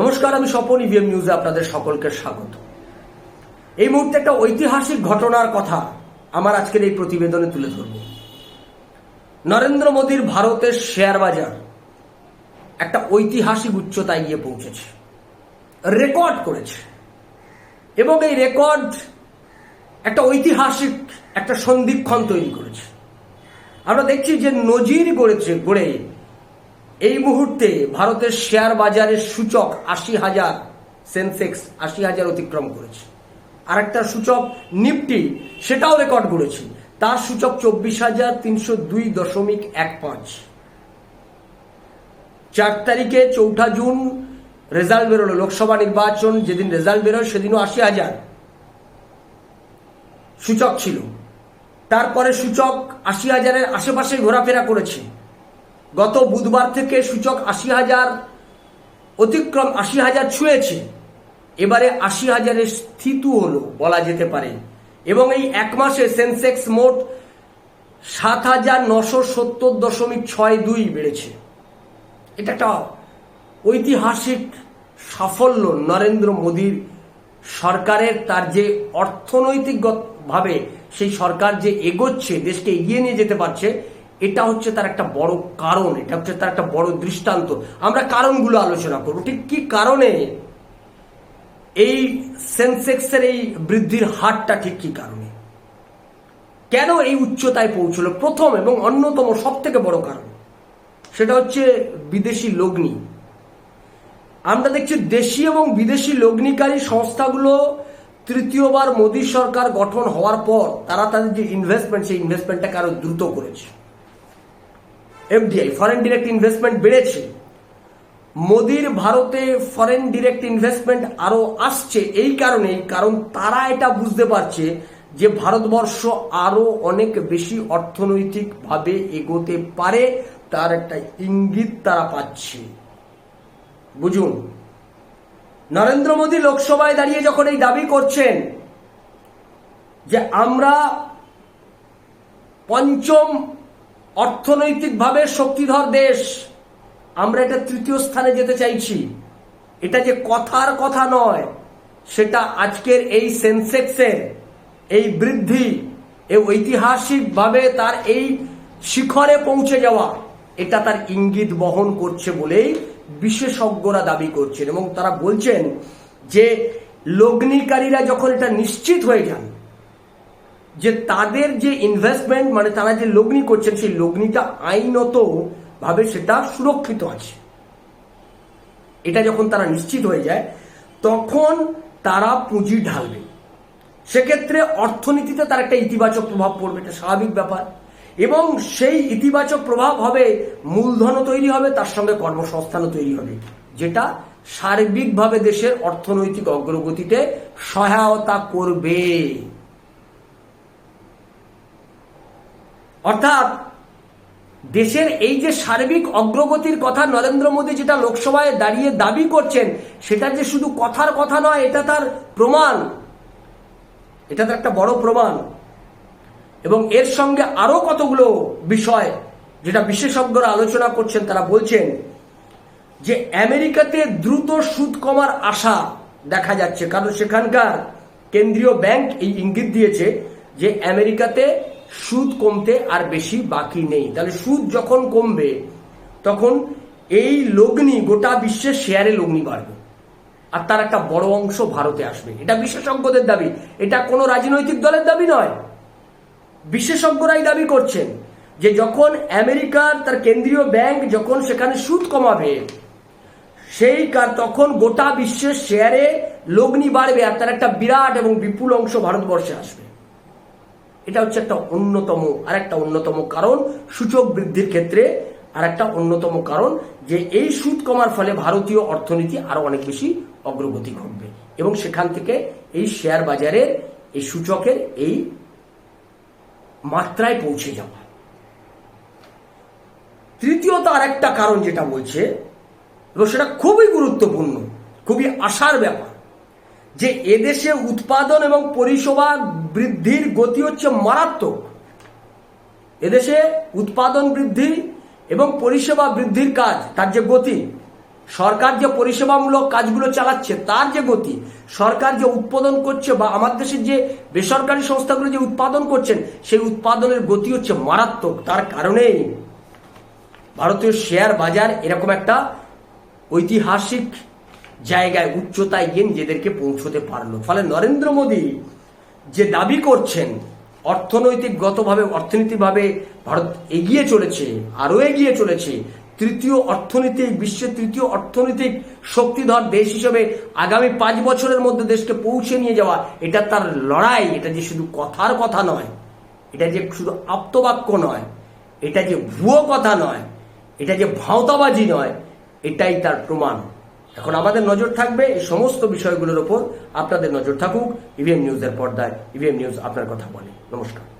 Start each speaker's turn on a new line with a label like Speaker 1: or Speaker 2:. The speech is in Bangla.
Speaker 1: নমস্কার, আমি স্বপন ইভিএম নিউজে আপনাদের সকলকে স্বাগত। এই মুহূর্তে একটা ঐতিহাসিক ঘটনার কথা আমার আজকের এই প্রতিবেদনে তুলে ধরব। নরেন্দ্র মোদীর ভারতের শেয়ার বাজার একটা ঐতিহাসিক উচ্চতায় গিয়ে পৌঁছেছে। রেকর্ড করেছে। এবং এই রেকর্ড একটা ঐতিহাসিক একটা সন্ধিক্ষণ তৈরি করেছে। আমরা দেখছি যে নজির গড়েছে গড়ে এই মুহূর্তে ভারতের শেয়ার বাজারের সূচক আশি হাজার, সেন্সেক্স আশি হাজার অতিক্রম করেছে। আর একটা সূচক নিফটি, সেটাও রেকর্ড করেছে তার সূচক চব্বিশ হাজার তিনশো দুই দশমিক এক পাঁচ। চার তারিখে চৌঠা জুন রেজাল্ট বেরোলো। লোকসভা নির্বাচন যেদিন রেজাল্ট বেরোয়, সেদিনও আশি হাজার সূচক ছিল। তারপরে সূচক আশি হাজারের আশেপাশে ঘোরাফেরা করেছে। গত বুধবার থেকে সূচক আশি হাজার, অতিক্রম আশি হাজার ছুঁয়েছে। এবারে আশি হাজারের স্থিতু হলো, বলা যেতে পারে। এবং এই এক মাসে সেন্সেক্স মোট সাত হাজার নশো সত্তর দশমিক ছয় দুই বেড়েছে। এটা একটা ঐতিহাসিক সাফল্য নরেন্দ্র মোদীর সরকারের তার যে অর্থনৈতিক ভাবে সেই সরকার যে এগোচ্ছে, দেশকে এগিয়ে নিয়ে যেতে পারছে এটা হচ্ছে তার একটা বড় কারণ, এটা হচ্ছে তার একটা বড় দৃষ্টান্ত। আমরা কারণগুলো আলোচনা করব। ঠিক কি কারণে? এই সেন্সেক্সের এই বৃদ্ধির হারটা ঠিক কি কারণে? কেন এই উচ্চতায় পৌঁছলো? প্রথম এবং অন্যতম সব থেকে বড় কারণ। সেটা হচ্ছে বিদেশি লগ্নি। আমরা দেখছি দেশি এবং বিদেশি লগ্নিকারী সংস্থাগুলো তৃতীয়বার মোদী সরকার গঠন হওয়ার পর তারা তাদের যে ইনভেস্টমেন্ট সেই ইনভেস্টমেন্টটাকে আরও দ্রুত করেছে। এফডিআই ফরেন ডিরেক্ট ইনভেস্টমেন্ট বেড়েছে। মোদির ভারতে ফরেন ডিরেক্ট ইনভেস্টমেন্ট আরও আসছে এই কারণেই, কারণ তারা এটা বুঝতে পারছে যে ভারতবর্ষ আরও অনেক বেশি অর্থনৈতিকভাবে এগোতে পারে, তার একটা ইঙ্গিত তারা পাচ্ছে। বুঝুন, নরেন্দ্র মোদী লোকসভায় দাঁড়িয়ে যখন এই দাবি করছেন যে আমরা পঞ্চম অর্থনৈতিকভাবে শক্তিধর দেশ, আমরা এটা তৃতীয় স্থানে যেতে চাইছি। এটা যে কথার কথা নয়, সেটা আজকের এই সেন্সেক্সের এই বৃদ্ধি এই ঐতিহাসিকভাবে তার এই শিখরে পৌঁছে যাওয়া, এটা তার ইঙ্গিত বহন করছে বলেই বিশেষজ্ঞরা দাবি করছেন এবং তারা বলছেন যে লগ্নিকারীরা যখন এটা নিশ্চিত হয়ে যান যে তাদের যে ইনভেস্টমেন্ট মানে তারা যে লগ্নি করছেন, সেই লগ্নিটা আইনত ভাবে সেটা সুরক্ষিত আছে। এটা যখন তারা নিশ্চিত হয়ে যায়, তখন তারা পুঁজি ঢালবে। সেক্ষেত্রে অর্থনীতিতে তার একটা ইতিবাচক প্রভাব পড়বে, এটা স্বাভাবিক ব্যাপার। এবং সেই ইতিবাচক প্রভাব হবে, মূলধনও তৈরি হবে, তার সঙ্গে কর্মসংস্থানও তৈরি হবে, যেটা সার্বিকভাবে দেশের অর্থনৈতিক অগ্রগতিতে সহায়তা করবে। অর্থাৎ দেশের এই যে সার্বিক অগ্রগতির কথা নরেন্দ্র মোদী যেটা লোকসভায় দাঁড়িয়ে দাবি করছেন, সেটা যে শুধু কথার কথা নয়, এটা তার প্রমাণ। এটা তার একটা বড় প্রমাণ। এবং এর সঙ্গে আরও কতগুলো বিষয় যেটা বিশেষজ্ঞরা আলোচনা করছেন, তারা বলছেন যে আমেরিকাতে দ্রুত সুদ কমার আশা দেখা যাচ্ছে। কারণ সেখানকার কেন্দ্রীয় ব্যাংক এই ইঙ্গিত দিয়েছে যে আমেরিকাতে সুদ কমতে আর বেশি বাকি নেই। তাহলে সুদ যখন কমবে, তখন এই লগ্নি, গোটা বিশ্বের শেয়ারে লগ্নি বাড়বে। আর তার একটা বড় অংশ ভারতে আসবে। এটা বিশেষজ্ঞদের দাবি। এটা কোনো রাজনৈতিক দলের দাবি নয়। বিশেষজ্ঞরাই দাবি করছেন যে যখন আমেরিকার তার কেন্দ্রীয় ব্যাংক যখন সেখানে সুদ কমাবে, সেই কার তখন গোটা বিশ্বের শেয়ারে লগ্নি বাড়বে আর তার একটা বিরাট এবং বিপুল অংশ ভারতবর্ষে আসবে। এটা হচ্ছে একটা অন্যতম আর একটা অন্যতম কারণ সূচক বৃদ্ধির ক্ষেত্রে আর একটা অন্যতম কারণ যে এই সুদ কমার ফলে ভারতীয় অর্থনীতি আরও অনেক বেশি অগ্রগতি ঘটবে। এবং সেখান থেকে এই শেয়ার বাজারের, এই সূচকের এই মাত্রায় পৌঁছে যাওয়া। তৃতীয়ত আর একটা কারণ যেটা বলছে, এবং সেটা খুবই গুরুত্বপূর্ণ, খুবই আশার ব্যাপার। যে এদেশে উৎপাদন এবং পরিষেবা বৃদ্ধির গতি হচ্ছে মারাত্মক। এদেশে উৎপাদন বৃদ্ধি এবং পরিষেবা বৃদ্ধির কাজ, তার যে গতি, সরকার যে পরিষেবামূলক কাজগুলো চালাচ্ছে, তার যে গতি, সরকার যে উৎপাদন করছে বা আমাদের দেশের যে বেসরকারি সংস্থাগুলো যে উৎপাদন করছেন, সেই উৎপাদনের গতি হচ্ছে মারাত্মক, তার কারণেই। ভারতীয় শেয়ার বাজার এরকম একটা ঐতিহাসিক জায়গায় উচ্চতায় গিয়ে নিজেদেরকে পৌঁছতে পারল। ফলে নরেন্দ্র মোদী যে দাবি করছেন, অর্থনৈতিকগতভাবে, অর্থনীতিভাবে ভারত এগিয়ে চলেছে, আরও এগিয়ে চলেছে, তৃতীয় অর্থনৈতিক বিশ্বের তৃতীয় অর্থনৈতিক শক্তিধর দেশ হিসেবে আগামী পাঁচ বছরের মধ্যে দেশকে পৌঁছে নিয়ে যাওয়া, এটা তার লড়াই, এটা যে শুধু কথার কথা নয়, এটা যে শুধু আপ্তবাক্য নয়, এটা যে ভুয়ো কথা নয়, এটা যে ভাওতাবাজি নয়, এটাই তার প্রমাণ। এখন আমাদের নজর থাকবে এই সমস্ত বিষয়গুলোর ওপর। আপনাদের নজর থাকুক ইভিএম নিউজের পর্দায় ইভিএম নিউজ আপনার কথা বলে। নমস্কার।